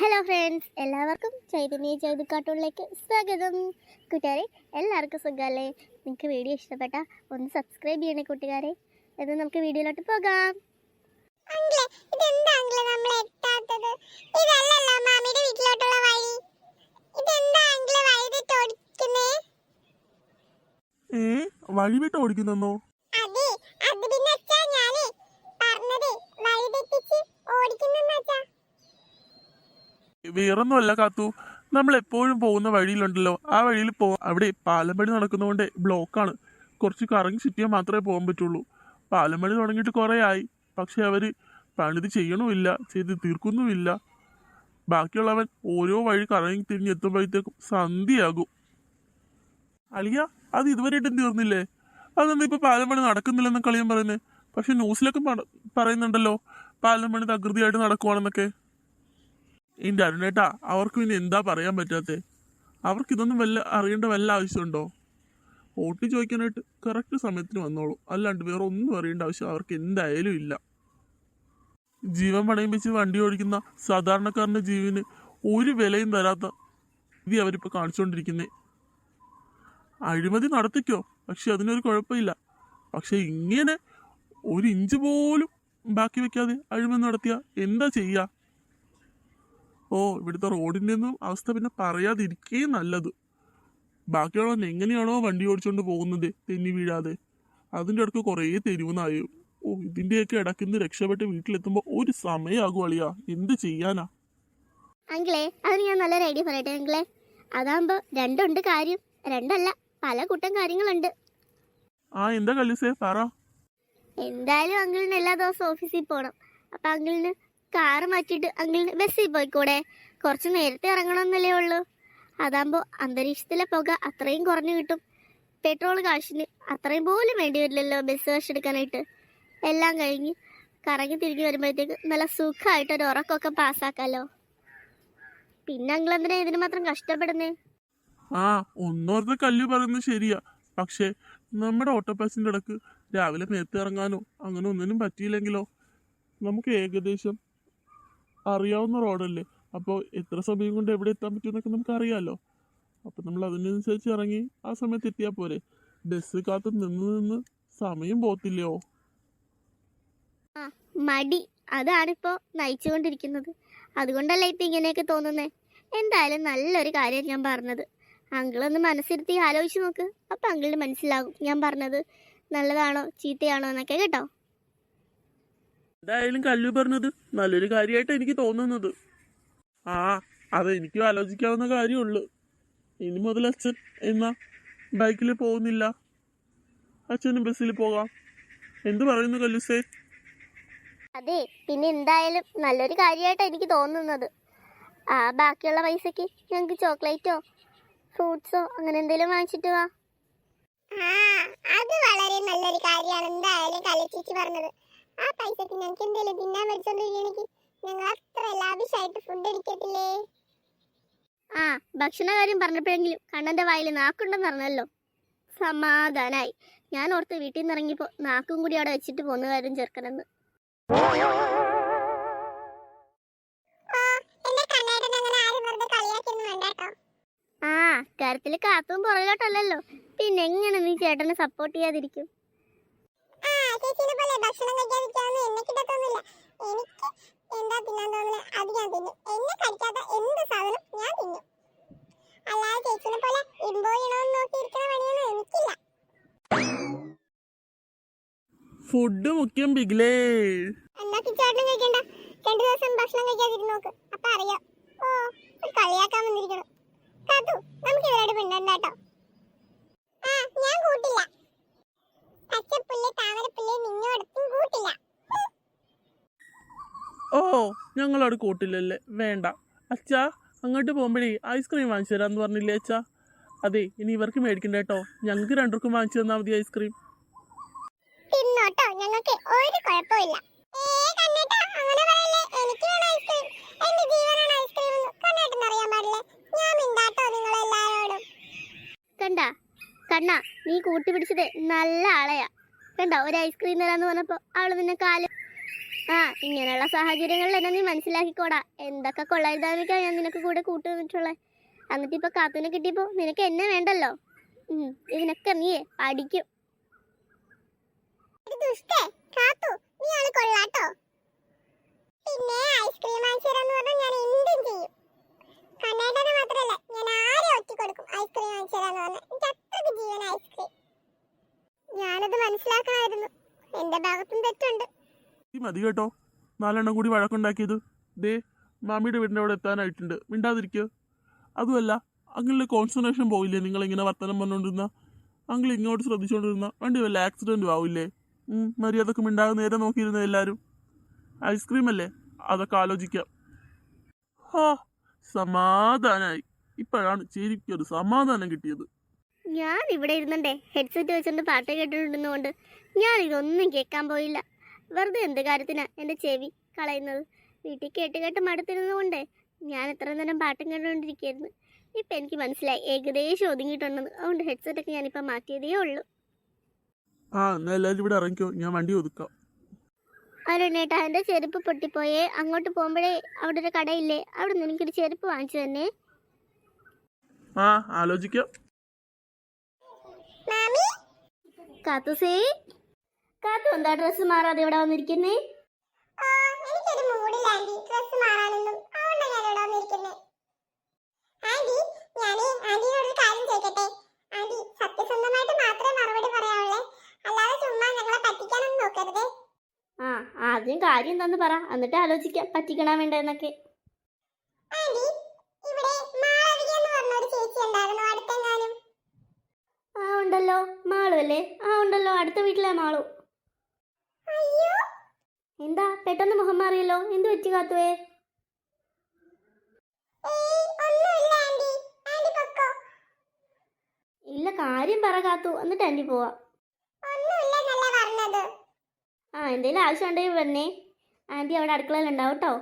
Hello friends എല്ലാവർക്കും ചൈതന്യ ചൈതു കാർട്ടൂണിലേക്ക് സ്വാഗതം. കൂട്ടുകാരെ എല്ലാവർക്കും സുഖമല്ലേ? നിങ്ങൾക്ക് വീഡിയോ ഇഷ്ടപ്പെട്ട ഒന്ന് സബ്സ്ക്രൈബ് ചെയ്യണേ കൂട്ടുകാരെ. എന്ന് നമുക്ക് വീഡിയോയിലോട്ട് പോകാം. വഴി. വിട്ട് അങ്കിളെ വേറൊന്നുമല്ല കാത്തു. നമ്മൾ എപ്പോഴും പോകുന്ന വഴിയിലുണ്ടല്ലോ. ആ വഴിയിൽ പോ അവിടെ പാലമ്പടി നടക്കുന്നതുകൊണ്ട് ബ്ലോക്കാണ്. കുറച്ച് കറങ്ങി ചുറ്റിയാൽ മാത്രമേ പോകാൻ പറ്റുള്ളൂ. പാലമ്പടി തുടങ്ങിയിട്ട് കുറേ ആയി പക്ഷെ അവർ പണിത് ചെയ്യണമില്ല ചെയ്ത് തീർക്കുന്നുമില്ല. ബാക്കിയുള്ളവൻ ഓരോ വഴി കറങ്ങി തിരിഞ്ഞെത്തുമ്പോഴത്തേക്കും സന്ധിയാകും അളിയ അത് ഇതുവരെയായിട്ടും തീർന്നില്ലേ? അതൊന്നും ഇപ്പൊ പാലം പണി നടക്കുന്നില്ലെന്ന് കളിയാൻ പറയുന്നത് പക്ഷെ ന്യൂസിലൊക്കെ പറയുന്നുണ്ടല്ലോ പാലം പണി തകൃതിയായിട്ട് നടക്കുവാണെന്നൊക്കെ. എന്റെ അരുണേട്ടാ അവർക്ക് പിന്നെ എന്താ പറയാൻ പറ്റാത്തത് അവർക്ക് ഇതൊന്നും വല്ല അറിയേണ്ട വല്ല ആവശ്യമുണ്ടോ? വോട്ട് ചോദിക്കാനായിട്ട് കറക്റ്റ് സമയത്തിന് വന്നോളൂ. അല്ലാണ്ട് വേറെ ഒന്നും അറിയേണ്ട ആവശ്യം അവർക്ക് എന്തായാലും ഇല്ല. ജീവൻ പണയം വെച്ച് വണ്ടി ഓടിക്കുന്ന സാധാരണക്കാരന്റെ ജീവന് ഒരു വിലയും തരാത്ത ഇത് അവരിപ്പോൾ കാണിച്ചുകൊണ്ടിരിക്കുന്നേ അഴിമതി നടത്തിക്കോ പക്ഷെ അതിനൊരു കുഴപ്പമില്ല. പക്ഷെ ഇങ്ങനെ ഒരു ഇഞ്ച് പോലും ബാക്കി വെക്കാതെ അഴിമതി നടത്തിയ എന്താ ചെയ്യാ? ഓ ഇവിടുത്തെ റോഡിന്റെ ഒന്നും അവസ്ഥ പിന്നെ പറയാതിരിക്കേ നല്ലത്. ബാക്കിയുള്ളവൻ എങ്ങനെയാണോ വണ്ടി ഓടിച്ചുകൊണ്ട് പോകുന്നത് തെന്നി വീഴാതെ. അതിന്റെ ഇടയ്ക്ക് കുറേ തെരുവ് നായും. ഓ ഇതിന്റെയൊക്കെ ഇടയ്ക്ക് നിന്ന് രക്ഷപ്പെട്ട് വീട്ടിലെത്തുമ്പോൾ ഒരു സമയമാകും അളിയാ. എന്ത് ചെയ്യാനാ? അങ്കിളെ അതിന് ഞാൻ നല്ലൊരു ഐഡിയ പറയട്ടെ അങ്കിളെ. അതാകുമ്പോൾ രണ്ടുണ്ട് കാര്യം രണ്ടല്ല പല കൂട്ടം കാര്യങ്ങളുണ്ട്. ആ എന്താ കല്ലിസേ പറ. എന്തായാലും അങ്കിളിന് എല്ലാ ദിവസവും ഓഫീസിൽ പോകണം അപ്പം അങ്കിളിന് കാറ് മാറ്റിയിട്ട് അങ്കിളിന് ബസ്സിൽ പോയിക്കൂടെ? കുറച്ച് നേരത്തെ ഇറങ്ങണമെന്നല്ലേ ഉള്ളൂ. അതാകുമ്പോൾ അന്തരീക്ഷത്തിലെ പുക അത്രയും കുറഞ്ഞു കിട്ടും. പെട്രോൾ കാശിന് അത്രയും പോലും വേണ്ടി വരില്ലല്ലോ ബസ് കാശ് എടുക്കാനായിട്ട്. എല്ലാം കഴിഞ്ഞ് കറങ്ങി തിരിഞ്ഞ് വരുമ്പോഴത്തേക്ക് നല്ല സുഖമായിട്ട് ഒരു ഉറക്കമൊക്കെ പാസ്സാക്കാമല്ലോ പിന്നെ അങ്കിൾ എന്തിനാ ഇതിന് മാത്രം കഷ്ടപ്പെടുന്നേ? ആ ഒന്നോർത്ത് കല്ല് പറയുന്നത് ശരിയാ. പക്ഷേ നമ്മുടെ ഓട്ടോ പാസിന്റെ ഇടയ്ക്ക് രാവിലെ നേരത്തെ ഇറങ്ങാനോ അങ്ങനെ ഒന്നിനും പറ്റിയില്ലെങ്കിലോ? നമുക്ക് ഏകദേശം അറിയാവുന്ന റോഡല്ലേ? അപ്പോൾ എത്ര സമയം കൊണ്ട് എവിടെ എത്താൻ പറ്റുമെന്നൊക്കെ നമുക്ക് അറിയാമല്ലോ അപ്പം നമ്മൾ അതിനനുസരിച്ച് ഇറങ്ങി ആ സമയത്ത് എത്തിയാൽ പോരെ. ബസ് കാത്ത് നിന്ന് നിന്ന് സമയം പോത്തില്ലയോ മടി. അതാണിപ്പോൾ നയിച്ചുകൊണ്ടിരിക്കുന്നത്. അതുകൊണ്ടല്ലേ ഇപ്പം ഇങ്ങനെയൊക്കെ തോന്നുന്നേ? എന്തായാലും നല്ലൊരു കാര്യം ഞാൻ പറഞ്ഞത്. അങ്കിളൊന്ന് മനസ്സിരുത്തി ആലോചിച്ച് നോക്ക്. അപ്പം അങ്കിളിന് മനസ്സിലാകും ഞാൻ പറഞ്ഞത് നല്ലതാണോ ചീത്തയാണോ എന്നൊക്കെ കേട്ടോ. എന്തായാലും കല്ലു പറഞ്ഞത് നല്ലൊരു കാര്യമായിട്ട് എനിക്ക് തോന്നുന്നത്. ആ അത് എനിക്കും ആലോചിക്കാവുന്ന കാര്യമുള്ളു. ഇനി മുതൽ അച്ഛൻ എന്നാ ബൈക്കിൽ പോകുന്നില്ല. അച്ഛനും ബസ്സിൽ പോകാം. എന്തു പറയുന്നു കല്ലുസേ? അതെ പിന്നെ എന്തായാലും നല്ലൊരു കാര്യമായിട്ടാണ് എനിക്ക് തോന്നുന്നത്. ആ ബാക്കിയുള്ള പൈസക്ക് ഞങ്ങൾക്ക് ചോക്ലേറ്റോ ഫ്രൂട്ട്സോ അങ്ങനെ എന്തെങ്കിലും വാങ്ങിച്ചിട്ട് വാ. ആ അത് വളരെ നല്ലൊരു കാര്യമാണ് എന്തായാലും കലച്ചേച്ചി പറഞ്ഞത്. ആ പൈസക്ക് ഞങ്ങൾക്ക് എന്തെങ്കിലും തിന്നാൻ മേടിച്ചോണ്ടിരിക്കണെങ്കിൽ ഞങ്ങൾ അത്ര ലാവിഷായിട്ട് ഫുഡ് അടിക്കത്തില്ലേ ആ ഭക്ഷണ കാര്യം പറഞ്ഞപ്പോഴെങ്കിലും കണ്ണന്റെ വായിൽ നാക്കുണ്ടെന്ന് പറഞ്ഞല്ലോ. സമാധാനായി. ഞാൻ ഓർത്ത് വീട്ടിൽ നിന്ന് ഇറങ്ങിയപ്പോൾ നാക്കും കൂടി അവിടെ വെച്ചിട്ട് പോന്ന കാര്യം ചേർക്കണമെന്ന് ആ കാര്യത്തിൽ കാത്തും പുറകിലോട്ടല്ലല്ലോ പിന്നെ എങ്ങനെ നീ ചേട്ടനെ സപ്പോർട്ട് ചെയ്യാതിരിക്കും? ചേച്ചിനെ പോലെ ഭക്ഷണം ഫുഡ് മുഖ്യം ബിഗ്ലേ എന്നാ ചേട്ടനും കഴിക്കണ്ട രണ്ടു ദിവസം ഭക്ഷണം കഴിക്കാതിരുന്ന് നോക്ക്. അപ്പൊ അറിയാം. ഓ കളിയാക്കാൻ വന്നിരിക്കണം. കാത്തു നമുക്ക് ഇവരോട് മിണ്ടണ്ട കേട്ടോ. ആ ഞാൻ കൂട്ടില്ല. പച്ചപ്പുല്ല് താമരപ്പുല്ല് നിന്നോടത്തും കൂട്ടില്ല. ഓ ഞങ്ങളോട് കൂട്ടില്ലല്ലേ. വേണ്ട. അച്ഛാ അങ്ങോട്ട് പോകുമ്പോഴേ ഐസ്ക്രീം വാങ്ങിച്ചു തരാന്ന് പറഞ്ഞില്ലേ അച്ഛാ? അതെ ഇനി ഇവർക്ക് മേടിക്കണ്ട കേട്ടോ. ഞങ്ങൾക്ക് രണ്ടുപേർക്കും വാങ്ങിച്ചു തന്നാൽ മതി ഐസ്ക്രീം. തിന്നോട്ടോ ഞങ്ങൾക്ക് ഒരു കുഴപ്പമില്ല കണ്ട കണ്ണ നീ കൂട്ടി പിടിച്ചത് നല്ല ആളെയാ. കണ്ട ഒരു ഐസ്ക്രീം തരാന്ന് പറഞ്ഞപ്പോൾ അവൾ നിന്നെ കാൽ ആ ഇങ്ങനെയുള്ള സാഹചര്യങ്ങളിൽ എന്നെ നീ മനസ്സിലാക്കിക്കോടാ. എന്തൊക്കെ കൊള്ളരുതാതിരിക്കാ ഞാൻ നിനക്ക് കൂടെ കൂട്ടു നിന്നിട്ടുള്ളത് എന്നിട്ടിപ്പോ കാത്തുനെ കിട്ടിയപ്പോ നിനക്ക് എന്നെ വേണ്ടല്ലോ. ഇതിനൊക്കെ നീ പഠിക്കും നീ കൊള്ളാട്ടോ. പിന്നെ ഐസ്ക്രീം പറഞ്ഞാൽ ഞാൻ ചെയ്യും. മാത്രമല്ല ഞാൻ ആരെ കൊടുക്കും ഐസ്ക്രീം പറഞ്ഞാൽ? ഐസ്ക്രീം. ഭാഗത്തും തെറ്റുണ്ട്. മതി കേട്ടോ. നാലെണ്ണം കൂടി വഴക്കുണ്ടാക്കിയത്. ദേ മാമിയുടെ വീടിന്റെ എത്താനായിട്ടുണ്ട്. മിണ്ടാതിരിക്കുക അതുമല്ല അങ്കിളിന്റെ കോൺസെൻട്രേഷൻ പോയില്ലേ നിങ്ങളിങ്ങനെ വർത്തനം പറഞ്ഞുകൊണ്ടിരുന്ന അങ്കിൾ ഇങ്ങോട്ട് ശ്രദ്ധിച്ചുകൊണ്ടിരുന്ന വണ്ടി വല്ല ആക്സിഡന്റും ആവില്ലേ? മര്യാദയ്ക്ക് മിണ്ടാതെ നേരെ നോക്കിയിരുന്നു എല്ലാവരും ഐസ്ക്രീം അല്ലേ? അതൊക്കെ ആലോചിക്കാം. ഹാ സമാധാനായി. ഇപ്പോഴാണ് ശരിക്കൊരു സമാധാനം കിട്ടിയത്. ഞാൻ ഇവിടെ ഇരുന്നണ്ടേ. ഹെഡ്സെറ്റ് വെച്ചുകൊണ്ട് പാട്ട് കേട്ടിട്ടുണ്ടെന്നുകൊണ്ട് ഞാൻ ഇതൊന്നും കേൾക്കാൻ പോയില്ല. വെറുതെ എന്ത് കാര്യത്തിനാ എന്റെ ചെവി കളയുന്നത്? വീട്ടിൽ കേട്ട് കേട്ട് മടുത്തിരുന്നതുകൊണ്ട് ഞാൻ എത്ര നേരം പാട്ടും കേട്ടുകൊണ്ടിരിക്കുകയായിരുന്നു ഇപ്പം എനിക്ക് മനസ്സിലായി. ഏകദേശം ഒതുങ്ങിയിട്ടുണ്ടെന്ന്. അതുകൊണ്ട് ഹെഡ്സെറ്റൊക്കെ ഞാനിപ്പോൾ മാറ്റിയതേ ഉള്ളൂ. ആ എന്നാ എല്ലാവരും ഇവിടെ ഇറങ്ങിക്കോ. ഞാൻ വണ്ടി ഒതുക്കാം. അരുണേട്ടാ എന്റെ ചെരുപ്പ് പൊട്ടിപ്പോയേ. അങ്ങോട്ട് പോകുമ്പോഴേ അവിടെ ഒരു കടയില്ലേ? അവിടെ നിന്ന് എനിക്കൊരു ചെരുപ്പ് വാങ്ങിച്ചു തന്നെ. ആ ആലോചിക്കാം. കാത്തുസേ. കാത്തു. എന്താ ഡ്രസ്സ് മാറാതെ ഇവിടെ വന്നിരിക്കുന്നേ? ആദ്യം കാര്യം എന്താന്ന് പറ. എന്നിട്ട് ആലോചിക്കാം പറ്റിക്കണ വേണ്ടെന്നൊക്കെ. ആ ഉണ്ടല്ലോ. മാളു അല്ലേ? ആ ഉണ്ടല്ലോ. അടുത്ത വീട്ടിലെ മാളു. എന്താ? പെട്ടെന്ന് മുഖം മാറിയല്ലോ. എന്ത് പറ്റി കാത്തുവേ? ഇല്ല കാര്യം പറ കാത്തു. എന്നിട്ട് ആന്റി പോവാം. എന്തെങ്കിലും ആവശ്യം ഉണ്ടെങ്കിൽ വന്നേ ആന്റി അവിടെ അടുക്കളയിൽ ഉണ്ടാവും കേട്ടോ.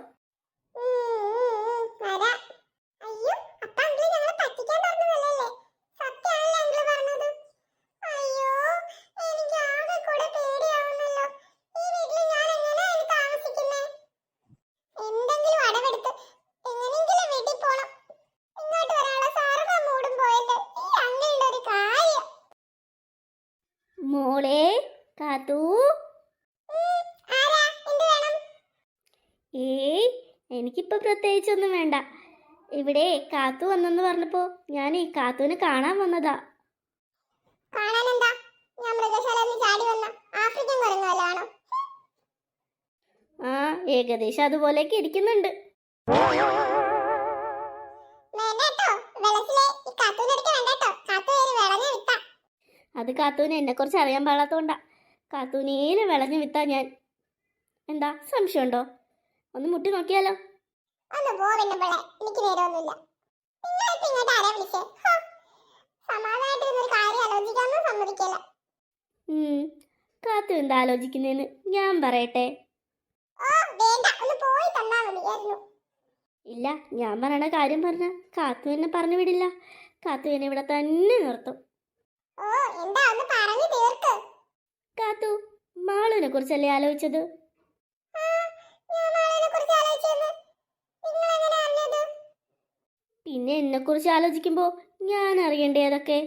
മോളെ കാത്തു ഉം, ആരാ? എന്ത് വേണം? ഏയ് എനിക്കിപ്പോൾ പ്രത്യേകിച്ചൊന്നും വേണ്ട. ഇവിടെ കാത്തു വന്നെന്ന് പറഞ്ഞപ്പോൾ ഞാൻ ഈ കാത്തുവിനെ കാണാൻ വന്നതാ. കാണാനെന്താ? ഞാൻ മൃഗശാലയിൽ നിന്ന് ചാടി വന്ന ആഫ്രിക്കൻ കുരങ്ങ് വല്ലതും ആ ഏകദേശം അതുപോലെയൊക്കെ ഇരിക്കുന്നുണ്ട്. അത് കാത്തൂന് എന്നെ കുറിച്ച് അറിയാൻ പാടാത്തോണ്ടാ. കാത്തൂനേലും വിളഞ്ഞു വിത്താ ഞാൻ. എന്താ സംശയമുണ്ടോ? ഒന്ന് മുട്ടി നോക്കിയാലോ? ഒന്ന് പോ പിന്നെ എനിക്ക് നേരമൊന്നുമില്ല. നിങ്ങളിപ്പോ ഇങ്ങോട്ട് ആരാ വിളിച്ചേ? സമാധാനായിട്ടിരുന്നൊരു കാര്യം ആലോചിക്കാമെന്ന് സമ്മതിക്കില്ല കാത്തു എന്താ ആലോചിക്കുന്നേന്ന്? ഞാൻ പറയട്ടെ. ഓ വേണ്ട. ഒന്ന് പോയി തന്നാ മതിയായിരുന്നു ഇല്ല ഞാൻ പറയണ കാര്യം പറഞ്ഞ കാത്തു എന്നെ പറഞ്ഞു വിടില്ല. കാത്തു എന്നെ ഇവിടെ തന്നെ നിർത്തും. ഓ എന്താ ഒന്ന് പറഞ്ഞു തീർക്ക്. കാത്തു മാളുവിനെ കുറിച്ചല്ലേ ആലോചിച്ചത് ആ, ഞാൻ മാളവിനെ കുറിച്ച് ആലോചിച്ചെന്ന് നിങ്ങൾ എങ്ങനെ അറിഞ്ഞത് പിന്നെ എന്നെക്കുറിച്ച് ആലോചിക്കുമ്പോൾ ഞാൻ അറിയണ്ടേ അതൊക്കെ?